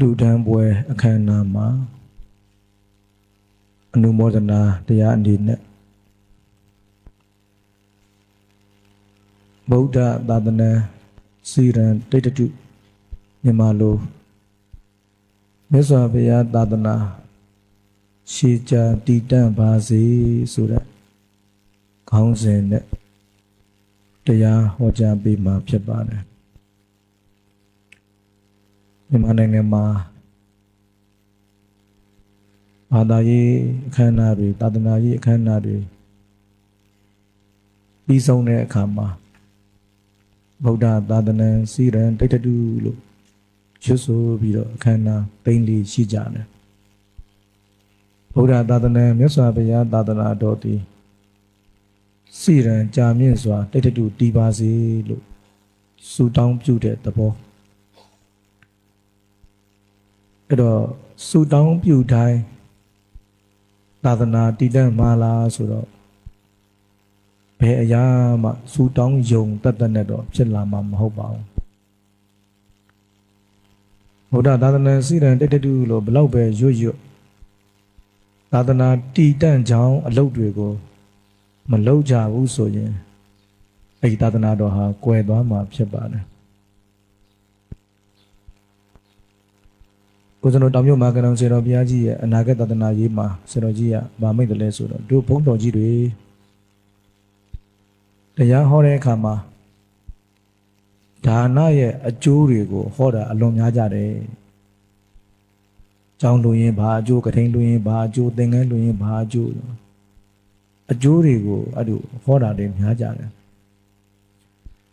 လူဒန်းပွဲအခမ်းအနားမှာအနုမောဒနာတရားအနေနဲ့ဗုဒ္ဓသာသနာစီရန်တိတ်တုမြန်မာလိုမြတ်စွာဘုရားသာသနာရှေးကြတည်တံ့ပါစေဆိုတဲ့ခေါင်းစဉ်နဲ့တရားဟောကြားပေးမှာဖြစ်ပါတယ် မြန်မာနိုင်ငံမှာဘာသာရေးအခမ်းအနားတွေသာသနာရေးအခမ်းအနားတွေပြီးဆုံးတဲ့အခါမှာဗုဒ္ဓသာသနာစီရန်တိတ်တုလို့ရွတ်ဆိုပြီးတော့အခမ်းအနားသိမ့်လေးရှိကြတယ်ဗုဒ္ဓသာသနာမြတ်စွာဘုရားသာသနာတော်တည်စီရန်ကြာမြင့်စွာတိတ်တုတည်ပါစေလို့ဆုတောင်းပြုတဲ့သဘော အဲ့တော့ဆုတောင်းပြုတိုင်းသာသနာတည်တံ့မှာလားဆိုတော့ဘယ်အရာမှဆုတောင်းယုံတတ်တတ်နဲ့တော့ဖြစ်လာမှာမဟုတ်ပါဘူးဘုရားသာသနာစီရန်တိတ်တုလို့ဘလောက်ပဲရွတ်ရွတ်သာသနာတည်တံ့ကြောင်းအလုပ်တွေကိုမလုပ်ကြဘူးဆိုရင်အဲ့ဒီသာသနာတော်ဟာကွယ်သွားမှာဖြစ်ပါတယ် ကိုကျွန်တော်တောင်မြို့မှာကနအောင်စေတော်ဘုရားကြီးရဲ့အနာဂတ်သာသနာရေးမှာစေတော်ကြီးကဗာမိတ်တယ်လဲဆိုတော့တို့ဘုန်းတော်ကြီးတွေတရားဟောတဲ့အခါမှာဒါနရဲ့အကျိုးတွေကိုဟောတာအလွန်များကြတယ်။ကြောင်းလူရင်ဘာအကျိုးကထိန်လူရင်ဘာအကျိုးသင်္ကန်းလူရင်ဘာအကျိုးအကျိုးတွေကိုအဲ့လိုဟောတာတွေများကြတယ်။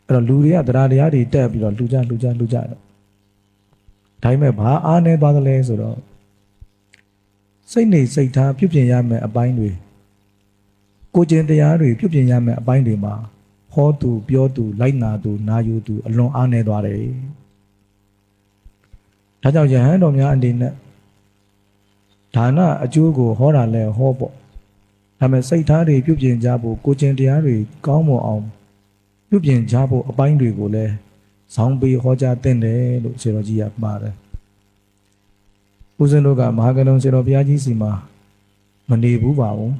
အဲ့တော့လူတွေကတရားတရားတွေတက်ပြီးတော့လူကြလူကြလူကြတော့ ဒါပေမဲ့ဘာအားနေသွားသလဲဆိုတော့စိတ်နေစိတ်ထားပြုပြင်ရမယ်အပိုင်းတွေကိုကျင်တရားတွေပြုပြင်ရမယ်အပိုင်းတွေမှာဟောသူပြောသူလိုက်နာသူနာယူသူအလွန်အားနေသွားတယ်ဒါကြောင့်ယဟန်တော်များအနေနဲ့ဒါနအကျိုးကိုဟောတာလဲဟောပေါ့ဒါပေမဲ့စိတ်ထားတွေပြုပြင်ကြဖို့ကိုကျင်တရားတွေကောင်းမွန်အောင်ပြုပြင်ကြဖို့အပိုင်းတွေကိုလည်း ဇောင်းပေးဟောကြားသင့်တယ်လို့ဆရာတော်ကြီးကမှားတယ်ဦးဇင်းတို့ကမဟာကလုံးဆရာတော်ဘုရားကြီးစီမှာမနေဘူးပါဘူး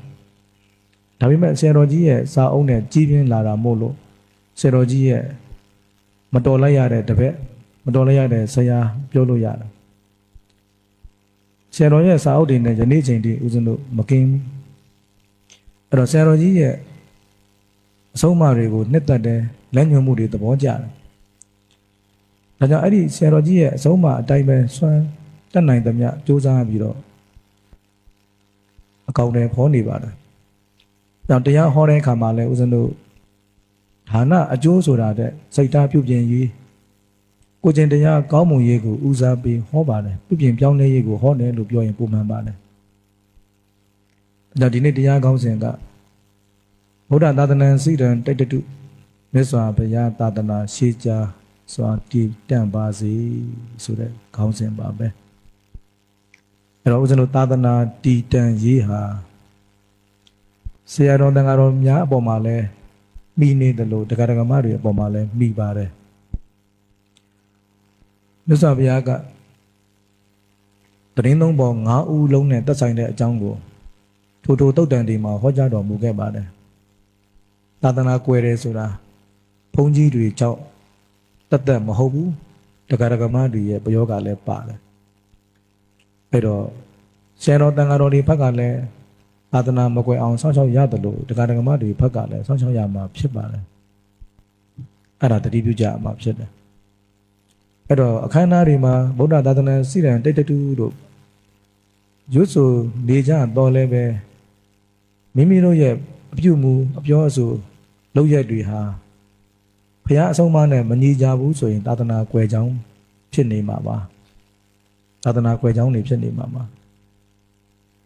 ဒါပေမဲ့ဆရာတော်ကြီးရဲ့စာအုပ်နဲ့ကြီးပြင်းလာတာမို့လို့ဆရာတော်ကြီးရဲ့မတော်လိုက်ရတဲ့တပည့်မတော်လိုက်ရတဲ့ဆရာပြောလို့ရတယ်ဆရာတော်ရဲ့စာအုပ်တွေနဲ့ယနေ့ချိန်ထိဦးဇင်းတို့မကင်းဘူးအဲ့တော့ဆရာတော်ကြီးရဲ့အဆုံးအမတွေကိုနှစ်သက်တယ်လက်ညှိုးမှုတွေသဘောကျတယ် ဒါကြောင့်အဲ့ဒီဆရာတော်ကြီးရဲ့အဆုံးအမအတိုင်းပဲဆွမ်းတက်နိုင်သမျှစူးစမ်းပြီးတော့အကောင့်တွေဖော်နေပါတယ်။ကြောင့်တရားဟောတဲ့အခါမှာလည်းဦးဇင်းတို့ဌာနအကျိုးဆိုတာတဲ့စိတ်ဓာတ်ပြုပြင်ရေးကိုကျင်တရားကောင်းမွန်ရေးကိုဦးစားပေးဟောပါတယ်ပြုပြင်ပြောင်းလဲရေးကိုဟောတယ်လို့ပြောရင်ပုံမှန်ပါတယ်။ဒါဒီနေ့တရားကောင်းစဉ်ကဗုဒ္ဓသာသနာစိတံတိတ်တုမြတ်စွာဘုရားသာသနာရှေးကြား စွာတည်တံ့ပါစေဆိုတဲ့ခေါင်းစဉ်ပါပဲ။အဲ့တော့ဦးဇင်းတို့သာသနာတည်တံ့ရေးဟာဆရာတော်တန်ဃာတော်များအပေါ်မှာလဲမိနေတယ်လို့တရားဓမ္မတွေအပေါ်မှာလဲမိပါတယ်မြတ်စွာဘုရားကတရင်သုံးပေါ်၅ဦးလုံးနဲ့သက်ဆိုင်တဲ့အကြောင်းကိုထိုထိုတုတ်တန်ဒီမှာဟောကြားတော်မူခဲ့ပါတယ်သာသနာကွယ်တယ်ဆိုတာဘုန်းကြီးတွေကြောင့် တတ်တတ်မဟုတ်ဘူးတရားဓမ္မတွေရဲ့ပယောဂလည်းပါတယ်အဲ့တော့ဆရာတော်တန်ဃာတော်တွေဘက်ကလည်းသာသနာမကွယ်အောင်စောင့်ရှောက်ရတယ်လို့တရားဓမ္မတွေဘက်ကလည်းစောင့်ရှောက်ရမှာဖြစ်ပါတယ်အဲ့ဒါတတိပြုကြမှာဖြစ်တယ်အဲ့တော့အခမ်းအနားတွေမှာဗုဒ္ဓသာသနာစီရန်တိတ်တူတို့ရွတ်ဆိုနေကြတော့လည်းပဲမိမိတို့ရဲ့အပြုမူအပြောအဆိုလုပ်ရက်တွေဟာ ဖះအဆုံးမနဲ့မညီကြဘူးဆိုရင်သာသနာကွယ်ကြောင်းဖြစ်နေမှာပါသာသနာကွယ်ကြောင်းနေဖြစ်နေမှာပါ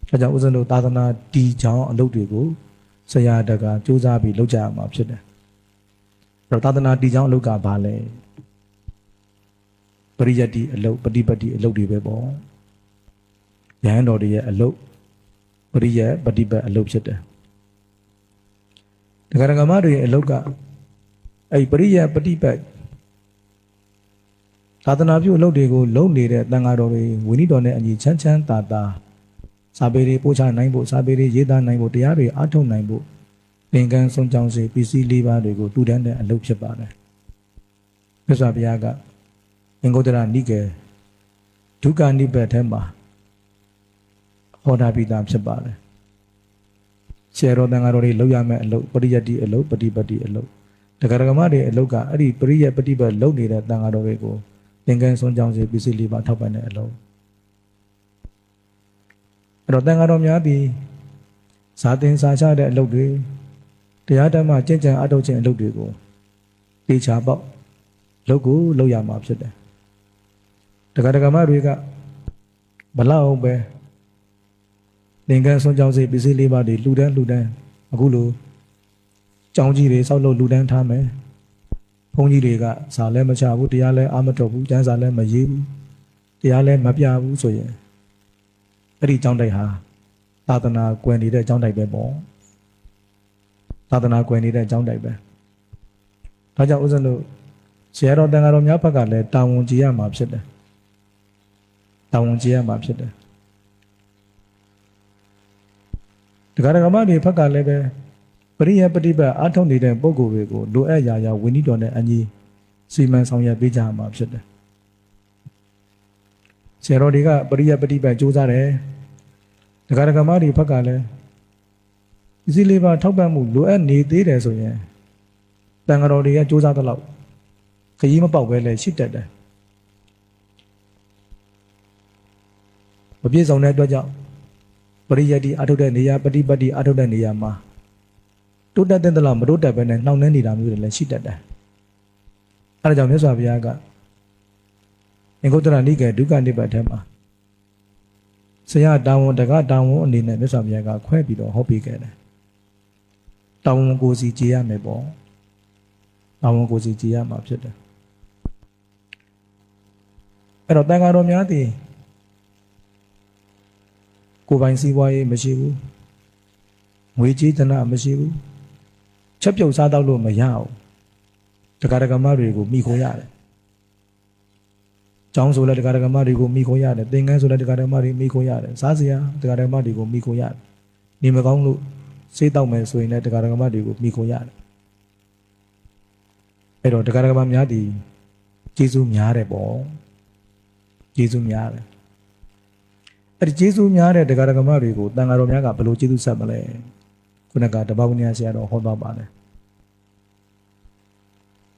အဲကြောင့်ဦးဇင်းတို့သာသနာတီချောင်းအလုပ်တွေကိုဆရာတကစူးစမ်းပြီးလုပ်ကြရမှာဖြစ်တယ်။အဲ့တော့သာသနာတီချောင်းအလုပ်ကဘာလဲ။ပရိယတ်တိအလုပ်ပฏิပတ်တိအလုပ်တွေပဲပေါ့။ယဟန်တော်တွေရဲ့အလုပ်ပရိယတ်ပฏิပတ်အလုပ်ဖြစ်တယ်။ဒဂရကမတွေရဲ့အလုပ်က အဲ့ပရိယတ်ပฏิပတ်သာသနာပြုအလုပ်တွေကိုလုပ်နေတဲ့တန်ဃာတော်တွေဝိနည်းတော်နဲ့အညီချမ်းချမ်းသာသာစာပေတွေပို့ချနိုင်ဖို့စာပေတွေရေးသားနိုင်ဖို့တရားတွေအားထုတ်နိုင်ဖို့သင်္ကန်းဆုံးကြောင်းစေပစ္စည်းလေးပါးတွေကိုတူတန်းတဲ့အလုပ်ဖြစ်ပါတယ်မြတ်စွာဘုရားကအင်္ဂုတ္တရနိကေဒုက္ခနိဗ္ဗာန်ထဲမှာဟောတာပြီးသားဖြစ်ပါတယ်ဆရာတော်တန်ဃာတော်တွေလုပ်ရမယ့်အလုပ်ပရိယတ္တိအလုပ်ပฏิပတ်တိအလုပ် တက္ကရာမတွေအလုပ်ကအဲ့ဒီပရိယပฏิပတ်လုပ်နေတဲ့တန်ဃာတော်တွေကိုသင်္ကန်းဆုံးကြောင်းစေပစ္စည်းလေးပါထောက်ပံ့တဲ့အလုပ်အဲ့တော့တန်ဃာတော်များသည်ဇာတင်စာချတဲ့အလုပ်တွေတရားဓမ္မကျင့်ကြံအထောက်ခြင်းအလုပ်တွေကိုတေချာပေါက်လုပ်ကိုလုပ်ရမှာဖြစ်တယ်တက္ကရာမတွေကဘလောက်ပဲသင်္ကန်းဆုံးကြောင်းစေပစ္စည်းလေးပါးတွေလှူဒန်းလှူဒန်းအခုလို ကြောင်းကြီးတွေစောက်လို့လှူဒန်းထားမယ်ဘုန်းကြီးတွေကစာလဲမချဘူးတရားလဲအာမတော်ဘူးကျမ်းစာလဲမရေးဘူးတရားလဲမပြဘူးဆိုရင်အဲ့ဒီကြောင်းတိုက်ဟာသာသနာကွယ်နေတဲ့ကြောင်းတိုက်ပဲပေါ့သာသနာကွယ်နေတဲ့ကြောင်းတိုက်ပဲဒါကြောင့်ဦးဇင်းတို့ဆရာတော်တန်ဃာတော်များဘက်ကလည်းတာဝန်ကြီးရမှာဖြစ်တယ်တာဝန်ကြီးရမှာဖြစ်တယ်ဒကာဒကာမတွေဘက်ကလည်းပဲ ပရိယပฏิပတ်အားထုတ်နေတဲ့ပုံကိုယ်တွေကိုလိုအပ်ရာရာဝိနည်းတော်နဲ့အညီစီမံဆောင်ရွက်ပေးကြမှာဖြစ်တယ်ဆရာတော်တွေကပရိယပฏิပတ်စူးစမ်းတယ်ဒကာဒကာမတွေဘက်ကလည်းဒီစီလေးပါထောက်ပံ့မှုလိုအပ်နေသေးတယ်ဆိုရင်တန်ဃာတော်တွေကစူးစမ်းသလောက်ခရီးမပေါက်ပဲလည်းရှိတတ်တယ်မပြည့်စုံတဲ့အတွက်ကြောင့်ပရိယတ်တိအထုတ်တဲ့နေရာပฏิပတ်တိအထုတ်တဲ့နေရာမှာ တိုးတက်တဲ့လောက်မတိုးတက်ပဲနဲ့နှောင့်နှဲနေတာမျိုးတွေလည်းရှိတတ်တယ်။အဲဒါကြောင့်မြတ်စွာဘုရားကအင်္ဂုတ္တရနိကေဒုက္ခနိဗ္ဗာန်ထဲမှာဆရာတာဝန်တကတာဝန်အနေနဲ့မြတ်စွာဘုရားကခွဲပြီးတော့ဟောပေးခဲ့တယ်။တာဝန်ကိုစီကြည်ရမယ်ပေါ့။တာဝန်ကိုစီကြည်ရမှာဖြစ်တယ်။အဲ့တော့တန်ဃာတော်များသည်ကိုပိုင်စည်းပွားရေးမရှိဘူးငွေကြေးတနာမရှိဘူး ချက်ပြုတ်စားတော့လို့မရဘူးတက္ကရာကမတွေကိုမိခိုးရတယ်ကျောင်းဆိုလဲတက္ကရာကမတွေကိုမိခိုးရတယ်သင်္ကန်းဆိုလဲတက္ကရာကမတွေမိခိုးရတယ်စားစရာတက္ကရာကမတွေကိုမိခိုးရတယ်နေမကောင်းလို့စေးတောက်မယ်ဆိုရင်လည်းတက္ကရာကမတွေကိုမိခိုးရတယ်အဲ့တော့တက္ကရာကမများဒီကျေးဇူးများတယ်ပေါ့ကျေးဇူးများတယ်အဲ့ဒီကျေးဇူးများတဲ့တရားဓမ္မတွေကိုတန်ဃာတော်များကဘယ်လိုကျေးဇူးဆက်မလဲ ခုနကတပောက်ညာဆရာတော်ဟောသွားပါတယ်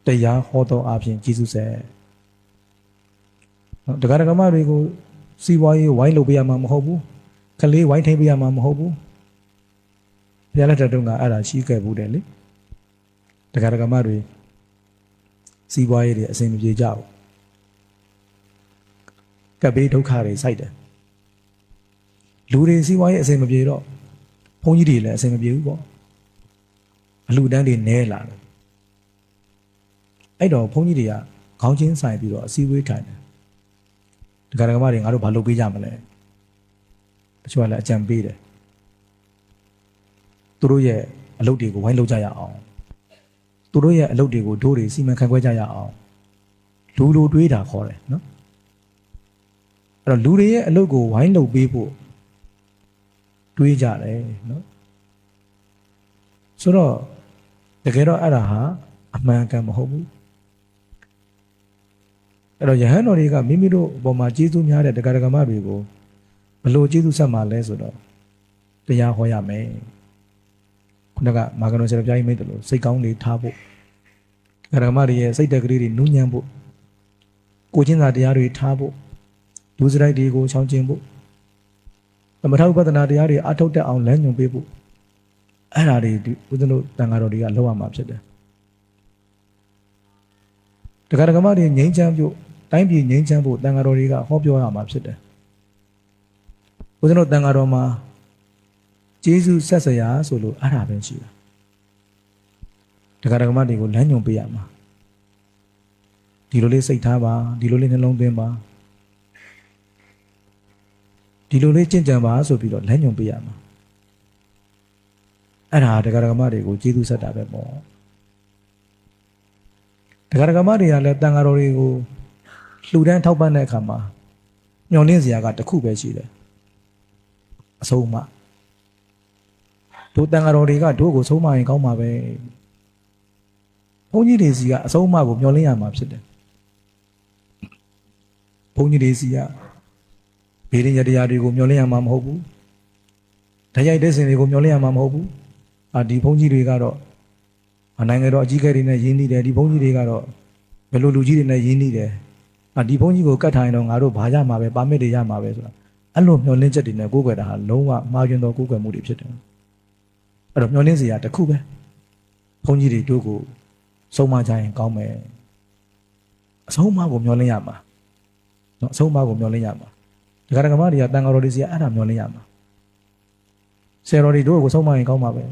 တရားဟောတော်အပြင်ကျေးဇူးဆက်နော်တရားဓမ္မတွေကိုစီးပွားရေးဝိုင်းလုပ်ပေးရမှာမဟုတ်ဘူးခလေးဝိုင်းထိန်ပေးရမှာမဟုတ်ဘူးဘုရားလက်ထက်တုန်းကအဲ့ဒါရှိခဲ့ဘူးတယ်လေတရားဓမ္မတွေစီးပွားရေးတွေအစဉ်မပြေကြဘူးကပ်ဘေးဒုက္ခတွေစိုက်တယ်လူတွေစီးပွားရေးအဆင်မပြေတော့ ဘုန်းကြီးတွေလည်းအဆင်မပြေဘူးပေါ့အလှတန်းတွေနဲလာတယ်အဲ့တော့ဘုန်းကြီးတွေကခေါင်းချင်းဆိုင်ပြီးတော့အစည်းအဝေးထိုင်တယ်ဒကာဒကာမတွေငါတို့ဘာလုပ်ပေးကြမလဲတချို့ကလည်းအကြံပေးတယ်သူတို့ရဲ့အလုပ်တွေကိုဝိုင်းလုပ်ကြရအောင်သူတို့ရဲ့အလုပ်တွေကိုဒိုးတွေစီမံခန့်ခွဲကြရအောင်လူလိုတွေးတာခေါ်တယ်နော်အဲ့တော့လူတွေရဲ့အလုပ်ကိုဝိုင်းလုပ်ပေးဖို့ တွေးကြတယ်နော်ဆိုတော့တကယ်တော့အဲ့ဒါဟာအမှန်ကန်မဟုတ်ဘူးအဲ့တော့ယဟန်တော်တွေကမိမိတို့အပေါ်မှာကျေးဇူးများတဲ့တရားဓမ္မတွေကိုဘလို့ကျေးဇူးဆက်မှာလဲဆိုတော့တရားဟောရမယ်ခုနကမာကနောဆရာပြားကြီးမိတ်တယ်လို့စိတ်ကောင်းတွေထားဖို့တရားဓမ္မတွေရဲ့စိတ်တက်ကလေးတွေနူးညံ့ဖို့ကိုချင်းစာတရားတွေထားဖို့လူစရိုက်တွေကိုချောင်းကျင်ဖို့ သမထဥပဒနာတရားတွေအထုတ်တက်အောင်လမ်းညွှန်ပေးဖို့အဲ့ဓာတွေဦးဇင်းတို့တန်ဃာတော်တွေကလောက်ရမှာဖြစ်တယ်တက္ကရာကမတွေငြိမ်းချမ်းဖို့တိုင်းပြည်ငြိမ်းချမ်းဖို့တန်ဃာတော်တွေကဟောပြောရမှာဖြစ်တယ်ဦးဇင်းတို့တန်ဃာတော်မှာကျေးဇူးဆက်စရာဆိုလို့အဲ့ဒါပဲရှိတာတက္ကရာကမတွေကိုလမ်းညွှန်ပေးရမှာဒီလိုလေးစိတ်ထားပါဒီလိုလေးနှလုံးသွင်းပါ ဒီလိုလေးကြင်ကြံပါဆိုပြီးတော့လက်ညွန်ပေးရမှာအဲ့ဒါတရားဓမ္မတွေကိုကျေးဇူးဆက်တာပဲပေါ့တရားဓမ္မတွေကလည်းတန်ဃာတော်တွေကိုလှူဒန်းထောက်ပံ့တဲ့အခါမှာမျောလင့်စရာကတစ်ခုပဲရှိတယ်အဆုံးအမတို့တန်ဃာတော်တွေကတို့ကိုဆုံးမရင်ကောင်းမှာပဲဘုန်းကြီးတွေစီကအဆုံးအမကိုမျောလင့်ရမှာဖြစ်တယ်ဘုန်းကြီးတွေစီက ဘေးရင်ရတရားတွေကိုမျောလင့်ရမှာမဟုတ်ဘူး။တရားရိုက်တဲ့စင်တွေကိုမျောလင့်ရမှာမဟုတ်ဘူး။အာဒီဘုန်းကြီးတွေကတော့နိုင်ငံတော်အကြီးအကဲတွေနဲ့ရင်းနှီးတယ်ဒီဘုန်းကြီးတွေကတော့ဘယ်လိုလူကြီးတွေနဲ့ရင်းနှီးတယ်။အာဒီဘုန်းကြီးကိုကတ်ထိုင်တော့ငါတို့ဘာရမှာပဲပါမစ်တွေရမှာပဲဆိုတာအဲ့လိုမျောလင့်ချက်တွေနဲ့ကိုးကွယ်တာဟာလုံးဝမှားယွင်းသောကိုးကွယ်မှုတွေဖြစ်တယ်။အဲ့တော့မျောလင့်စရာတစ်ခုပဲဘုန်းကြီးတွေတို့ကိုစုံမကြရင်ကောင်းမယ်။အဆုံးအမကိုမျောလင့်ရမှာ။နော်အဆုံးအမကိုမျောလင့်ရမှာ။ ဒကာဒကမတွေကတန်ဃာတော်တွေစီကအဲ့ဒါမျောလင့်ရမှာဆယ်တော်တွေတို့ကိုဆုံးမရင်ကောင်းပါပဲ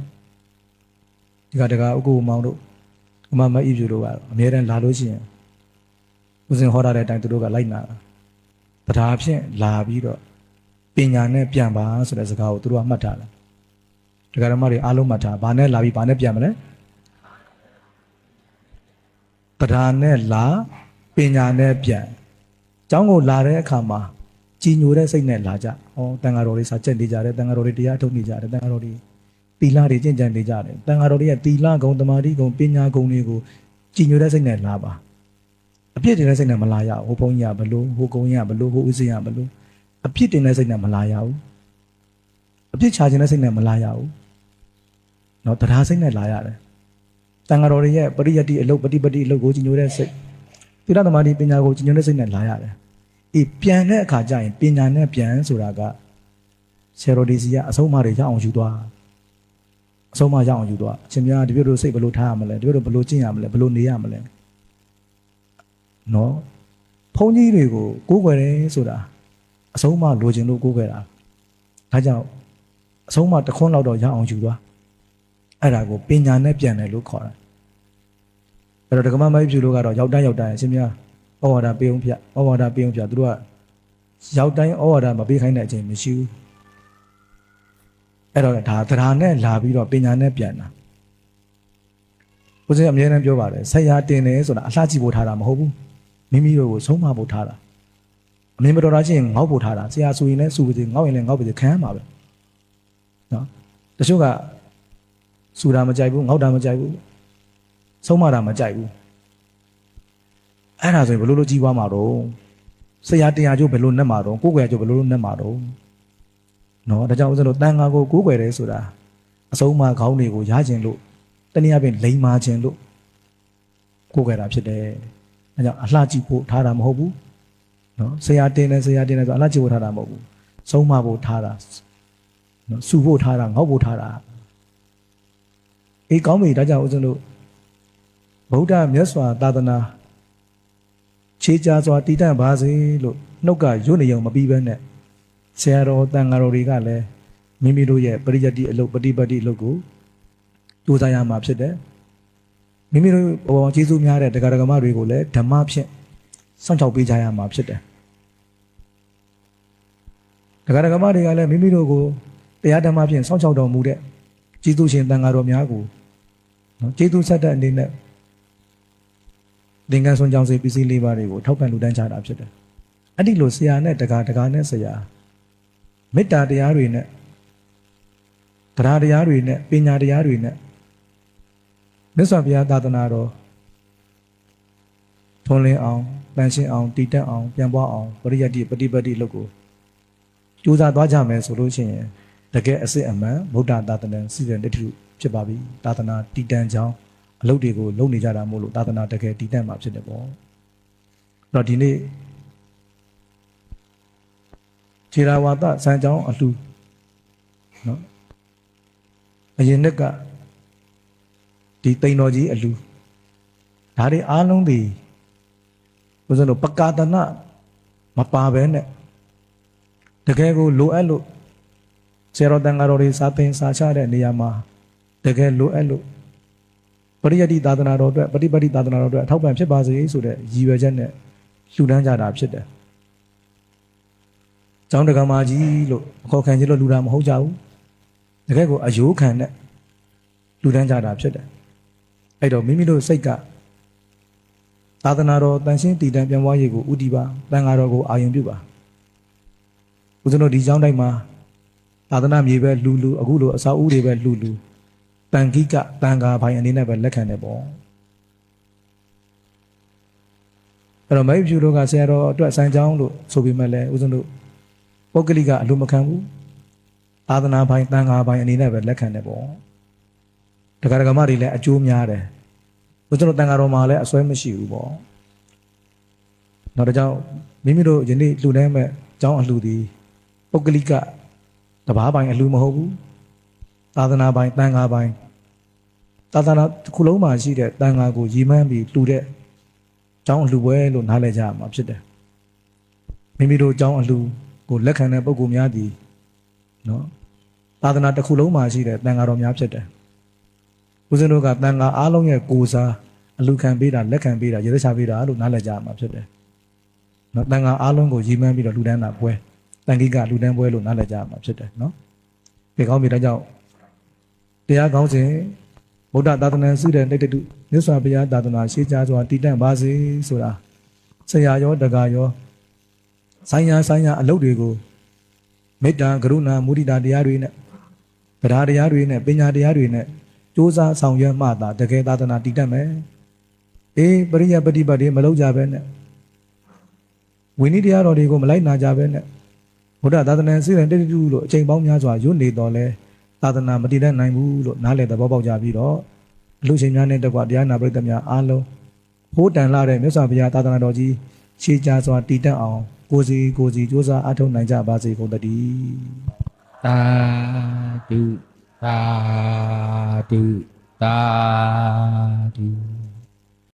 ဒီကတကာဥက္ကုမောင်တို့အမမအိပြူတို့ကတော့အများတန်းလာလို့ရှိရင်ဦးစင်ဟောထားတဲ့အတိုင်းသူတို့ကလိုက်နာတာတရားဖြင့်လာပြီးတော့ပညာနဲ့ပြန်ပါဆိုတဲ့စကားကိုသူတို့ကမှတ်ထားတယ်ဒကာဓမ္မတွေအားလုံးမှတ်ထားဘာနဲ့လာပြီးဘာနဲ့ပြန်မလဲတရားနဲ့လာပညာနဲ့ပြန်ကျောင်းကိုလာတဲ့အခါမှာ ကြည်ညိုတဲ့စိတ်နဲ့လာကြ။ဟောတန်ဃာတော်တွေစာချက်နေကြတယ်တန်ဃာတော်တွေတရားထုတ်နေကြတယ်တန်ဃာတော်တွေသီလတွေကျင့်ကြံနေကြတယ်တန်ဃာတော်တွေရဲ့သီလဂုဏ်တမာတိဂုဏ်ပညာဂုဏ်တွေကိုကြည်ညိုတဲ့စိတ်နဲ့လာပါ။အပြစ်တင်တဲ့စိတ်နဲ့မလာရဘူး။ဟိုဘုန်းကြီးကဘလို့ဟိုကုန်းကြီးကဘလို့ဟိုဥစဉ်ကဘလို့အပြစ်တင်တဲ့စိတ်နဲ့မလာရဘူး။အပြစ်ချခြင်းတဲ့စိတ်နဲ့မလာရဘူး။နော်တရားစိတ်နဲ့လာရတယ်။တန်ဃာတော်တွေရဲ့ပရိယတ်တိအလုပ်ပฏิပတိအလုပ်ကိုကြည်ညိုတဲ့စိတ်သီလသမာဓိပညာကိုကြည်ညိုတဲ့စိတ်နဲ့လာရတယ်။ အေးပြန်တဲ့အခါကျရင်ပညာနဲ့ပြန်ဆိုတာကဆယ်တော်ဒီစီကအဆုံးအမတွေရအောင်ယူသွားအဆုံးအမရအောင်ယူသွားအရှင်များတပြည့်တို့စိတ်ဘယ်လိုထားရမလဲတပြည့်တို့ဘယ်လိုကျင့်ရမလဲဘယ်လိုနေရမလဲနော်ဘုန်းကြီးတွေကိုကိုးကွယ်တယ်ဆိုတာအဆုံးအမလိုချင်လို့ကိုးကွယ်တာဒါကြောင့်အဆုံးအမတစ်ခွန်းလောက်တော့ရအောင်ယူသွားအဲ့ဒါကိုပညာနဲ့ပြန်တယ်လို့ခေါ်တာအဲ့တော့ဒကမမိုက်ဖြူလို့ကတော့ရောက်တန်းရောက်တန်းအရှင်များ ဩဝါဒပေးအောင်ဖျဩဝါဒပေးအောင်ဖျသူတို့ကရောက်တိုင်းဩဝါဒမပေးခိုင်းတဲ့အချိန်မရှိဘူးအဲ့တော့ဒါတရားနဲ့လာပြီးတော့ပညာနဲ့ပြန်တာဦးဇင်းအမြဲတမ်းပြောပါတယ်ဆက်ရတင်တယ်ဆိုတာအလှကြည့်ဖို့ထားတာမဟုတ်ဘူးမိမိတို့ကိုဆုံးမဖို့ထားတာအမြင်မတော်တာချင်းငေါ့ဖို့ထားတာဆရာဆိုရင်လည်းစူပါစေငေါ့ရင်လည်းငေါ့ပါစေခံရမှာပဲနော်တချို့ကစူတာမကြိုက်ဘူးငေါ့တာမကြိုက်ဘူးဆုံးမတာမကြိုက်ဘူး အဲ့ဒါဆိုရင်ဘလို့လို့ကြီးပွားမှာတော့ဆရာတရားကျိုးဘယ်လိုနဲ့မှာတော့ကိုယ်ွယ်ကျိုးဘယ်လိုလို့နဲ့မှာတော့နော်ဒါကြောင့်ဦးဇင်းတို့တန်ဃာကိုကိုယ်ွယ်တယ်ဆိုတာအဆုံးအမခေါင်းတွေကိုရခြင်းလို့တနည်းအားဖြင့်လိန်မာခြင်းလို့ကိုယ်ွယ်တာဖြစ်တယ်ဒါကြောင့်အလှကြည့်ဖို့ထားတာမဟုတ်ဘူးနော်ဆရာတင်တယ်ဆရာတင်တယ်ဆိုအလှကြည့်ဖို့ထားတာမဟုတ်ဘူးဆုံးမဖို့ထားတာနော်စုဖို့ထားတာငေါ့ဖို့ထားတာအေးကောင်းပြီဒါကြောင့်ဦးဇင်းတို့ဗုဒ္ဓမြတ်စွာသာသနာ ခြေကြစွာတည်တံ့ပါစေလို့နှုတ်ကရွတ်နေုံမပြီးပဲနဲ့ဆရာတော်တန်ဃာတော်တွေကလည်းမိမိတို့ရဲ့ပရိယတ္တိအလုပ်ပฏิပတ်တိအလုပ်ကိုကြိုးစားရမှာဖြစ်တယ်မိမိတို့ဘောကျေးဇူးများတဲ့တရားဓမ္မတွေကိုလည်းဓမ္မဖြင့်စောင့်ရှောက်ပေးကြရမှာဖြစ်တယ်တရားဓမ္မတွေကလည်းမိမိတို့ကိုတရားဓမ္မဖြင့်စောင့်ရှောက်တော်မူတဲ့ကျေးဇူးရှင်တန်ဃာတော်များကိုနော်ကျေးဇူးဆက်တဲ့အနေနဲ့ သင်္ကန်းဆွန်ကြောင်စီပစ္စည်းလေးပါးတွေကိုထောက်ပံ့လူတန်းချတာဖြစ်တယ်။အဲ့ဒီလိုဆရာနဲ့တကာတကာနဲ့ဆရာမေတ္တာတရားတွေနဲ့တရားတရားတွေနဲ့ပညာတရားတွေနဲ့မြတ်စွာဘုရားသာသနာတော်ထွန်းလင်းအောင်ပန်ရှင်းအောင်တည်တက်အောင်ပြန်ပွားအောင်ပရိယတ္တိပฏิပတ်တိလုပ်ကိုကြိုးစားသွားကြမယ်ဆိုလို့ရှိရင်တကယ်အစစ်အမှန်ဗုဒ္ဓသာသနာစီစဉ်တတိဖြစ်ပါပြီသာသနာတည်တံ့ကြောင်း အလုပ်တွေကိုလုပ်နေကြတာမို့လို့သာသနာတကယ်တည်တံ့မှာဖြစ်တယ်ပေါ့အဲ့တော့ဒီနေ့ခြေရာဝါဒစံကြောင်းအလှနော်အရင်နှစ်ကဒီတိန်တော်ကြီးအလှဒါတွေအားလုံးဒီဘုရားတို့ပကာတနာမပါဘဲနဲ့တကယ်ကိုလိုအပ်လို့ဆရာတော်တန်ဃာတော်တွေစာသင်စာချတဲ့နေရာမှာတကယ်လိုအပ်လို့ ပရိယတ္တိသာသနာတော်အတွက်ပฏิပတ်တိသာသနာတော်အတွက်အထောက်ပံ့ဖြစ်ပါစေဆိုတဲ့ရည်ရွယ်ချက်နဲ့လှူဒန်းကြတာဖြစ်တယ်။ကျောင်းတက္ကမကြီးလို့အခေါ်ခံခြင်းလို့လှူတာမဟုတ်ကြဘူး။တကယ်ကိုအယိုးခံတဲ့လှူဒန်းကြတာဖြစ်တယ်။အဲ့တော့မိမိတို့စိတ်ကသာသနာတော်တန်ရှင်းတည်တံပြန်ပွားရေးကိုဥတည်ပါတန်ဃာတော်ကိုအာရုံပြုပါဦးဇင်းတို့ဒီကျောင်းတိုင်းမှာသာသနာမြေပဲလှူလှူအခုလိုအစာဦးတွေပဲလှူလှူ တန်ခိကတန်ဃာဘိုင်အနေနဲ့ပဲလက်ခံတယ်ပေါ့အဲ့တော့မိတ်ဖြူတို့ကဆရာတော်အတွက်ဆိုင်ကြောင်းလို့ဆိုပေမဲ့လည်းဦးဇင်းတို့ပုဂ္ဂလိကအလိုမခံဘူးသာသနာဘိုင်တန်ဃာဘိုင်အနေနဲ့ပဲလက်ခံတယ်ပေါ့တက္ကရာကမတွေလည်းအကျိုးများတယ်ဦးဇင်းတို့တန်ဃာတော်မှာလည်းအစွဲမရှိဘူးပေါ့နောက်တစ်ကြောင်မိမိတို့ယနေ့လှူဒန်းမဲ့အကြောင်းအလှူသည်ပုဂ္ဂလိကတဘာပိုင်အလှူမဟုတ်ဘူး သာသနာပိုင်တန်ဃာပိုင်သာသနာတစ်ခုလုံးမှာရှိတဲ့တန်ဃာကိုရည်မှန်းပြီးလှူတဲ့အကြောင်းအလှူပွဲလို့နားလည်ကြရမှာဖြစ်တယ်မိမိတို့အကြောင်းအလှူကိုလက်ခံတဲ့ပုဂ္ဂိုလ်များသည်နော်သာသနာတစ်ခုလုံးမှာရှိတဲ့တန်ဃာတော်များဖြစ်တယ်ဦးဇင်းတို့ကတန်ဃာအားလုံးရဲ့ကိုယ်စားအလှူခံပေးတာလက်ခံပေးတာရေသက်ချပေးတာလို့နားလည်ကြရမှာဖြစ်တယ်နော်တန်ဃာအားလုံးကိုရည်မှန်းပြီးတော့လှူဒန်းတာပွဲတန်ခိကလှူဒန်းပွဲလို့နားလည်ကြရမှာဖြစ်တယ်နော်ဒီကောင်းပြီဒါကြောင့် တရားကောင်းစဉ်ဗုဒ္ဓသာသနာစုတဲ့တိတ်တုမြတ်စွာဘုရားသာသနာရှေးကြားစွာတည်တံ့ပါစေဆိုတာဆရာရောတကာရောဆိုင်ရာဆိုင်ရာအလုပ်တွေကိုမေတ္တာကရုဏာမုဒိတာတရားတွေနဲ့ဗဒ္ဓတရားတွေနဲ့ပညာတရားတွေနဲ့စူးစမ်းဆောင်ရွက်မှသာတကယ်သာသနာတည်တတ်မယ်။အေးပရိယပฏิပတ်တွေမလုပ်ကြဘဲနဲ့ဝိနည်းတရားတော်တွေကိုမလိုက်နာကြဘဲနဲ့ဘုရားသာသနာစိတ်နဲ့တည်တူလို့အချိန်ပေါင်းများစွာရွတ်နေတော်လဲ။ သာသနာမတည်တတ်နိုင်ဘူးလို့နားလည်သဘောပေါက်ကြပြီးတော့အလူရှင်များနဲ့တကွတရားနာပရိသတ်များအားလုံးဟိုးတန်လာတဲ့မြတ်စွာဘုရားသာသနာတော်ကြီးရှေးကြစွာတည်တတ်အောင်ကိုစီကိုစီစ조사အထောက်နိုင်ကြပါစေကုန်တည်းသာဓုသာဓုသာဓု